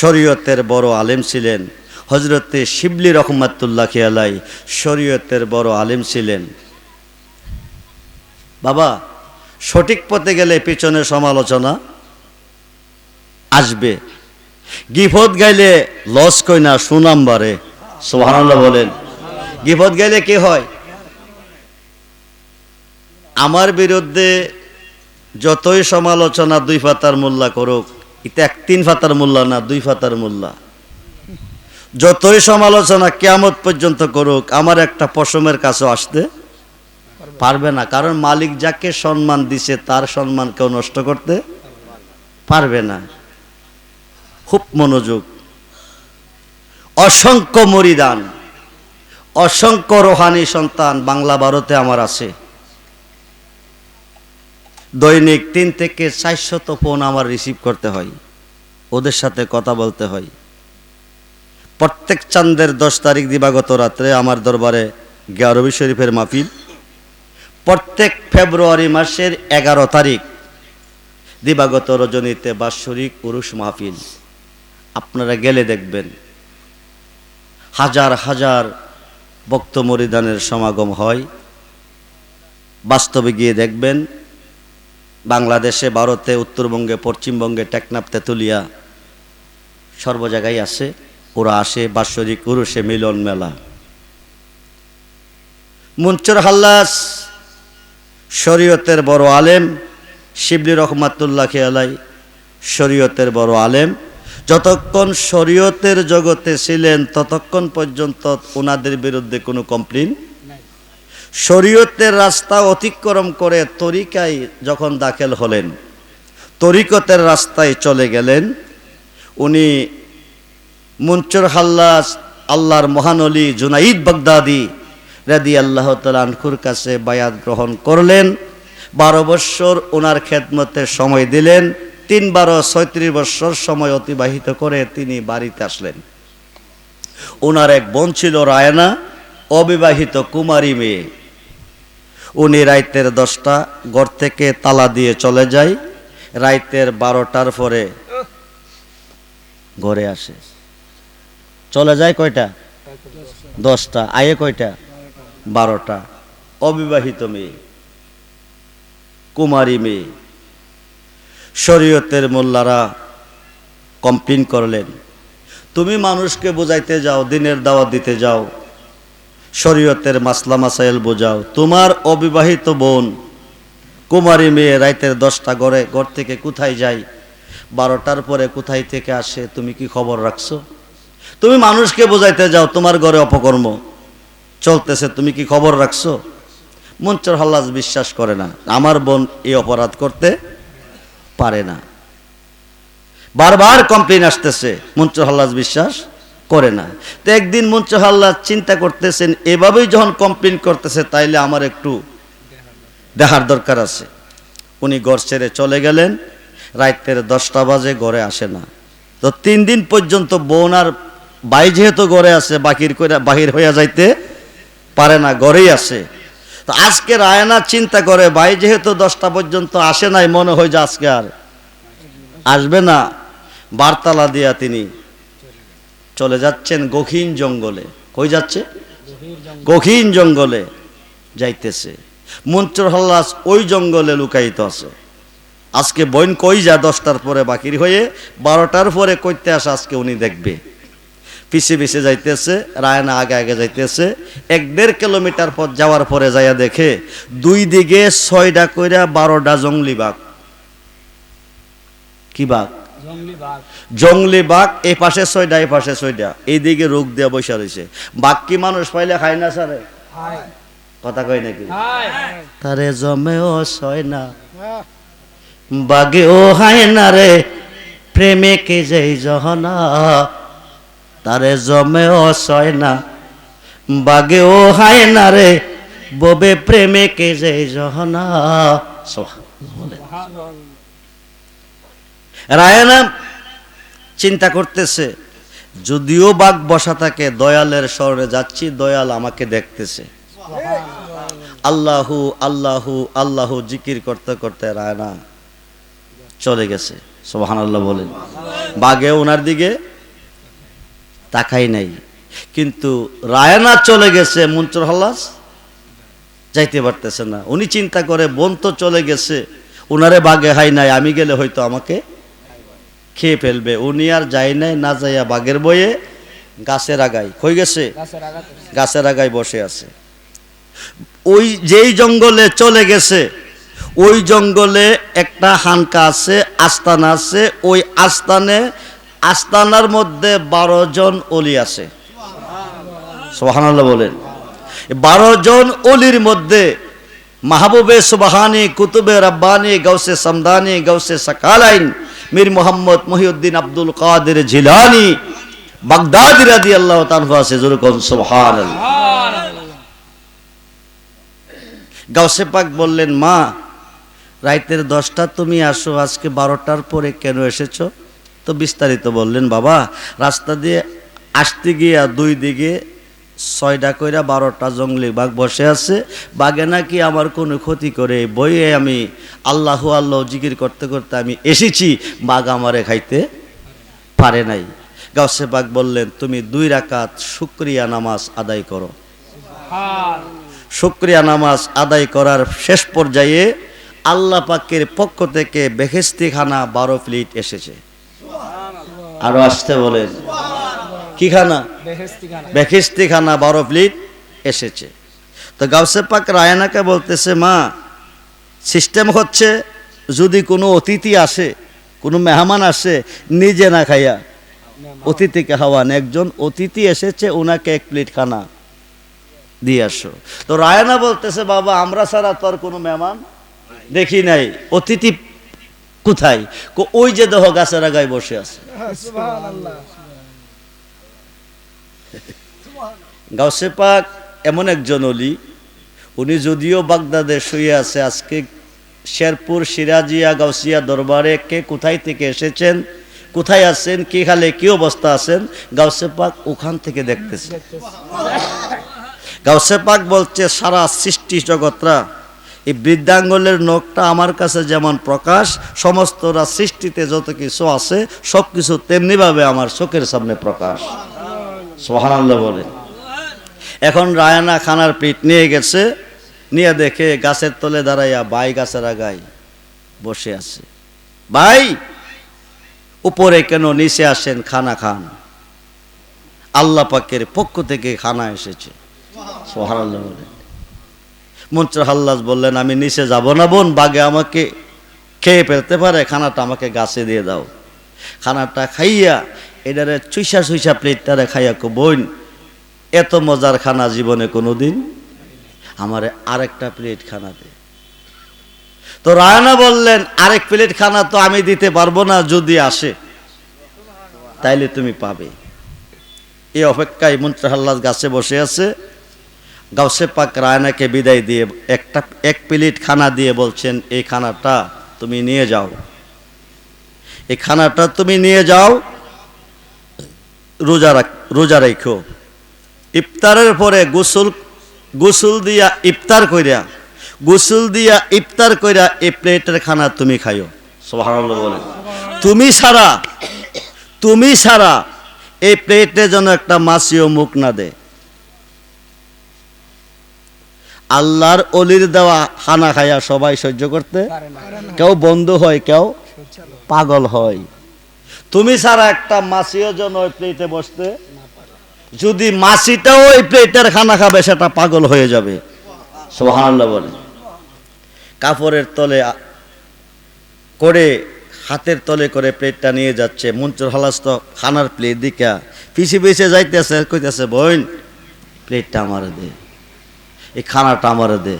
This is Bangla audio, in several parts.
শরীয়তের বড় আলেম ছিলেন। হজরতে শিবলি রহমাতুল্লাহ খেয়ালাই শরীয়তের বড় আলেম ছিলেন। বাবা, সঠিক পথে গেলে পিছনে সমালোচনা আসবে। গিফত গাইলে লস কই না সুনাম বাড়ে। সোহানাল্লাহ বলেন। গিফত গাইলে কি হয়? আমার বিরুদ্ধে যতই সমালোচনা দুই পাতার মোল্লা করুক এটা এক তিন ফাতার মোল্লা না, দুই ফাতার মোল্লা যতই সমালোচনা কেয়ামত পর্যন্ত করুক, আমার একটা পশমের কাছে আসতে পারবে না। কারণ মালিক যাকে সম্মান দিছে, তার সম্মান কেউ নষ্ট করতে পারবে না। খুব মনোযোগ। অসংখ্য মরিদান, অসংখ্য রোহানি সন্তান বাংলা ভারতে আমার আছে। দৈনিক তিন থেকে চারশত ফোন আমার রিসিভ করতে হয়। ওদের সাথে কথা বলতে হয়। প্রত্যেক চান্দের দশ তারিখ দিবাগত রাত্রে আমার দরবারে গিয়ারবি শরীফের মাহফিল। প্রত্যেক ফেব্রুয়ারি মাসের এগারো তারিখ দিবাগত রজনীতে বাৎসরিক পুরুষ মাহফিল। আপনারা গেলে দেখবেন। হাজার হাজার ভক্ত মরিদানের সমাগম হয়। বাস্তবে গিয়ে দেখবেন বাংলাদেশে, ভারতে, উত্তরবঙ্গে, পশ্চিমবঙ্গে টেকনাফ, তেতুলিয়া সর্ব জায়গায় আছে। ওরা আসে বাৎসরিক উরুষে মিলন মেলা। মুনচুর হাল্লাস, শরীয়তের বড় আলেম, শিবলি রহমাতুল্লাহ খেয়ালাই, শরীয়তের বড় আলেম। যতক্ষণ শরীয়তের জগতে ছিলেন, ততক্ষণ পর্যন্ত ওনাদের বিরুদ্ধে কোনো কমপ্লেন শরীয়তের রাস্তা অতিক্রম করে তরিকায় যখন দাখিল হলেন, তরিকতের রাস্তায় চলে গেলেন, উনি মুনচুর হাল্লাস আল্লাহর মহানলী জুনাইদ বাগদাদি রাদি আল্লাহ তালুর কাছে বায়াত গ্রহণ করলেন, বারো বৎসর ওনার খেদমতে সময় দিলেন, তিন বারো ছয়ত্রিশ বৎসর সময় অতিবাহিত করে তিনি বাড়িতে আসলেন। ওনার এক বোন ছিল রায়না, অবিবাহিত কুমারী মেয়ে। উনি রাইতের দশটা, ঘর থেকে তালা দিয়ে চলে যায়, রাইতের বারোটার পরে ঘরে আসে। চলে যায় কয়টা? দশটা। আয়ে কয়টা? বারোটা। অবিবাহিত মেয়ে। কুমারী মেয়ে। শরীয়তের মোল্লারা কমপ্লেন করলেন, তুমি মানুষকে বোঝাইতে যাও, দিনের দাওয়াত দিতে যাও শরীয়তের মাসলা মাসাইল বোঝাও। তোমার অবিবাহিত বোন কুমারী মেয়ে রাইতের দশটা ঘরে ঘর থেকে কোথায় যায়? বারোটার পরে কোথায় থেকে আসে, তুমি কি খবর রাখছো? তুমি মানুষকে বোঝাইতে যাও, তোমার ঘরে অপকর্ম। চলতেছে, তুমি কি খবর রাখছো? মঞ্চর হাল্লাজ বিশ্বাস করে না। আমার বোন এই অপরাধ করতে পারে না। বারবার কমপ্লেন আসতেছে, মঞ্চর হাল্লাজ বিশ্বাস করে না। তো একদিন মঞ্চর হাল্লাজ চিন্তা করতেছেন, এভাবেই যখন কমপ্লেন করতেছে, তাইলে আমার একটু দেখার দরকার আছে। উনি ঘর ছেড়ে চলে গেলেন রাতের দশটা বাজে ঘরে আসে না। তো তিন দিন পর্যন্ত বোন আর বাই যেহেতু ঘরে আছে, বাকির করে বাহির হইয়া যাইতে পারে না, ঘরেই আসে তো আজকে রায়না চিন্তা করে, ভাই যেহেতু দশটা পর্যন্ত আসে নাই, মনে হয় যে আজকে আর আসবে না। বার্তালা দিয়া তিনি চলে যাচ্ছেন গহীন জঙ্গলে। কই যাচ্ছে? গহীন জঙ্গলে। যাইতেছে। মঞ্চুর হল্লাস ওই জঙ্গলে লুকায়িত আছে। আজকে বইন কই যা দশটার পরে বাকির হয়ে বারোটার পরে কইতে আসে আজকে উনি দেখবে। পিছে পিছে যাইতেছে রায়না আগে আগে যাইতেছে। এক দেড় কিলোমিটার পর যাওয়ার পরে যাইয়া দেখে দুই দিকে ছয়টা কইরা বারোটা জঙ্গলি বাঘ। কি বাঘ? জঙ্গলি বাঘ। এই পাশে ছয়টা এই পাশে ছয়টা এইদিকে রোগ দিয়া বসে রয়েছে। বাঘ কি মানুষ পাইলে খায় না সারে? কথা কয় নাকি? তারে জমেও ছয় না। বাঘেও হায় না রে। প্রেমে কে যাই জহনা। তারে জমেও ছয় না। বাঘেও হায় না রে। ববে প্রেমে কে যাই জহনা। রায়না চিন্তা করতেছে, যদিও বাঘ বসা থাকে, দয়ালের স্মরণে যাচ্ছি, দয়াল আমাকে দেখতেছে। আল্লাহু আল্লাহু আল্লাহু জিকির করতে করতে রায়না চলে গেছে। সোহান আল্লাহ বলেন। বাঘে ওনার দিকে তাকাই নাই। কিন্তু রায়না চলে গেছে মঞ্চুর হল্লাস যাইতে পারতেছে না। উনি চিন্তা করে, বোন তো চলে গেছে, উনারে বাঘে হাই নাই, আমি গেলে হয়তো আমাকে খেয়ে ফেলবে। উনি আর যাই নাই না যাইয়া বাঘের বয়ে গাছের আগায়। কই গেছে? গাছের আগায় বসে আছে। ওই যেই জঙ্গলে চলে গেছে ওই জঙ্গলে একটা হানকা আছে আস্তানা আছে। ওই আস্তানে আস্তানার মধ্যে বারো জন অলি আছে। সোহানাল্লাহ বলেন। বারো জন অলির মধ্যে মাহবুবে সুবাহানি কুতুবে রব্বানি গৌসে সমদানি গৌসে সকালাইন Mir Mohammad Mohiuddin Abdul Qadir Jilani, বাগদাদি রাদি আল্লাহ তানহু আছে গাউসে পাক বললেন, মা, রাইতের দশটা তুমি আসো, আজকে বারোটার পরে কেন এসেছ? তো বিস্তারিত বললেন, বাবা, রাস্তা দিয়ে আসতে গিয়া দুই দিকে ছয়টা কইরা বারোটা জঙ্গলি বাঘ বসে আছে। বাঘে নাকি আমার কোনো ক্ষতি করে বইয়ে আমি আল্লাহ আল্লাহ জিকির করতে করতে আমি এসেছি বাঘ আমারে খাইতে পারে নাই। গাউসে বাঘ বললেন তুমি দুই রাকাত শুক্রিয়া নামাজ আদায় করো। শুক্রিয়া নামাজ আদায় করার শেষ পর্যায়ে আল্লাহ পাকের পক্ষ থেকে বেহেস্তি খানা বারো প্লেট এসেছে। আরও আসতে বলেন। কি খানা? বেহেস্তি খানা। বারো প্লেট এসেছে। তো গাউসে পাক রায়নাকে বলতেছে মা সিস্টেম হচ্ছে যদি কোনো অতিথি আসে কোনো মেহমান আসে নিজে না খাইয়া অতিথিকে খাওয়ান। একজন অতিথি এসেছে ওনাকে এক প্লেট খানা দিয়ে আসো। তো রায়না বলতেছে বাবা আমরা ছাড়া তো আর কোনো মেহমান দেখি নাই অতিথি কোথায়? ওই যে দেহ গাছের আগায় বসে আছে। গাউসে পাক এমন একজন অলি, উনি যদিও বাগদাদে শুয়ে আছে, আজকে শেরপুর সিরাজিয়া গাউসিয়া দরবারে কে কোথায় থেকে এসেছেন, কোথায় আছেন, কি খালে কি অবস্থা আছেন, গাউসে পাক ওখান থেকে দেখতেছে। গাউসে পাক বলছে, সারা সৃষ্টি জগৎরা, এই বৃদ্ধাঙ্গলের নখটা আমার কাছে যেমন প্রকাশ, সমস্তরা সৃষ্টিতে যত কিছু আছে সব কিছু তেমনিভাবে আমার চোখের সামনে প্রকাশ। সোহানাল্লাহ বলে। এখন রায়না খানার পিঠ নিয়ে গেছে, নিয়ে দেখে গাছের তলে দাঁড়াইয়া বাই গাছের আগায় বসে আছে। ভাই উপরে কেন নিচে আসেন খানা খান? আল্লাহ পাকের পক্ষ থেকে খানা এসেছে। মন্ত্র হাল্লাস বললেন, আমি নিচে যাব না বোন, বাগে আমাকে খেয়ে ফেলতে পারে, খানাটা আমাকে গাছে দিয়ে দাও। খানাটা খাইয়া, এটারে চুইসা চুইসা প্লেটটারে খাইয়া কো, বোন এত মজার খানা জীবনে কোনো দিন আমারে আরেকটা প্লেট খানা দে। তো রায়না বললেন, আরেক প্লেট খানা তো আমি দিতে পারব না যদি আসে, তাইলে তুমি পাবে। এই অপেক্ষায় মন্ত্রহাল্লাস গাছে বসে আছে। গাউসে পাক রায়নাকে বিদায় দিয়ে একটা, এক প্লেট খানা দিয়ে বলছেন, এই খানাটা তুমি নিয়ে যাও। এই খানাটা তুমি নিয়ে যাও, রোজা রাখ, রোজা রেখো। ইফতারের পরে গোসল গোসল দিয়া ইফতার কইরা গোসল দিয়া ইফতার কইরা এই প্লেটের খানা তুমি খাইও। সুবহানাল্লাহ বলেন। তুমি ছাড়া তুমি ছাড়া এই প্লেটে যেন একটা মাছিও মুখ না দেয়। আল্লাহর অলির দেওয়া খানা খায়া সবাই সহ্য করতে কেউ বন্ধ হয় কেউ পাগল হয়। তুমি ছাড়া একটা মাছিও যেন ওই প্লেটে বসতে যদি মাছিটাও ওই প্লেটের খানা খাবে, সেটা পাগল হয়ে যাবে। সোহানাল্লাহ বলে। কাপড়ের তলে করে, হাতের তলে করে প্লেটটা নিয়ে যাচ্ছে। মঞ্চুর হালাস তো খানার প্লেট দিকা। পিছিয়ে পিছিয়ে যাইতেছে, কইতেছে, বোন, প্লেটটা আমার দে। এই খানাটা আমার দে।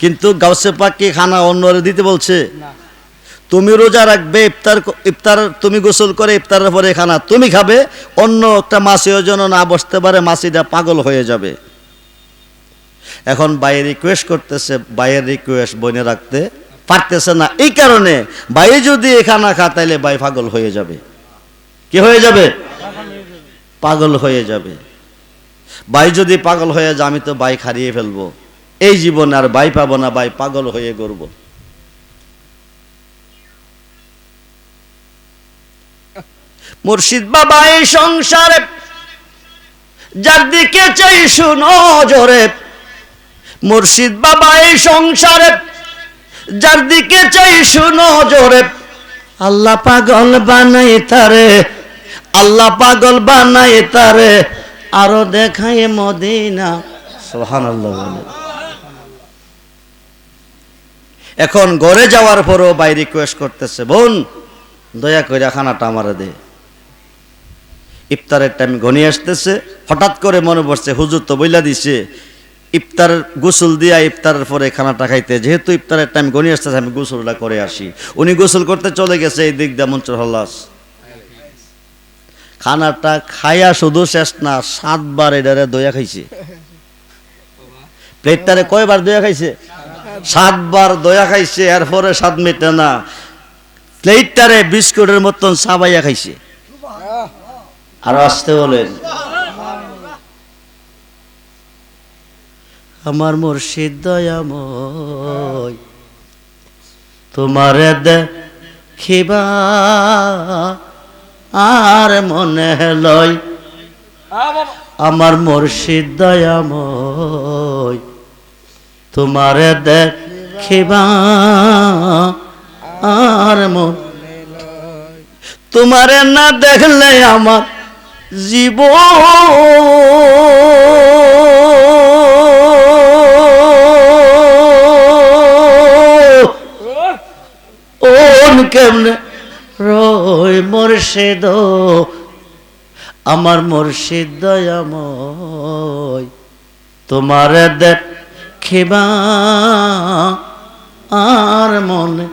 কিন্তু গাউসে পাকি খানা অন্যরে দিতে বলছে? না। তুমি রোজা রাখবে, ইফতার ইফতার তুমি গোসল করে, ইফতারের পরে খানা তুমি খাবে, অন্য একটা মাসিও যেন না বসতে পারে, মাসিটা পাগল হয়ে যাবে। এখন বাইরে রিকোয়েস্ট করতেছে বাইরের রিকোয়েস্ট বনে রাখতে পারতেছে না। এই কারণে বাইরে যদি এ খানা খা, তাইলে বাই পাগল হয়ে যাবে। কি হয়ে যাবে? পাগল হয়ে যাবে। বাই যদি পাগল হয়ে যায়, আমি তো বাইক হারিয়ে ফেলব। এই জীবনে আর বাই পাবো না বাই পাগল হয়ে করব মুর্শিদ বাবা এই সংসারে, যার দিকে চাই শুনো জোরে। মুর্শিদ বাবা এই সংসারে, যার দিকে চাই শুনো জোরে। আল্লাহ পাগল বানাই তারে, আল্লাহ পাগল বানাই তারে, আরও দেখায় মদিনা। সোহান আল্লাহ এখন ঘরে যাওয়ার পরও ভাই রিকোয়েস্ট করতেছে, বোন, দয়া করে খানাটা আমারে দে। ইফতারের টাইম ঘনিয়ে আসতেছে, হঠাৎ করে মনে পড়ছে, হুজুর তো বইলা দিছে, ইফতার গোসল দিয়া ইফতারের পরে খানাটা খাইতে, যেহেতু ইফতারের টাইম ঘনিয়ে আসতেছে, আমি গোসলটা করে আসি। উনি গোসল করতে চলে গেছে, এই দিক দেমন হল্লাস খানাটা খাইয়া শুধু শেষ না, সাতবার এটারে দয়া খাইছে। প্লেটটারে কয়বার দয়া খাইছে? সাতবার দয়া খাইছে, এরপরে সাত মেটে না প্লেটটারে বিস্কুটের মতন সাবাইয়া খাইছে। আর আসতে বলেন। আমার মুর্শিদ দয়াময়, তোমারে দেখিবা আর মনে লয়। আমার মুর্শিদ দয়াময়, তোমারে দেখিবা আর মন তোমারে না দেখলে আমার জীব ওন কেমনে? রই মোর্শেদ আমার মোর্শেদ দয়াময় তোমার দেখিবা আর মনে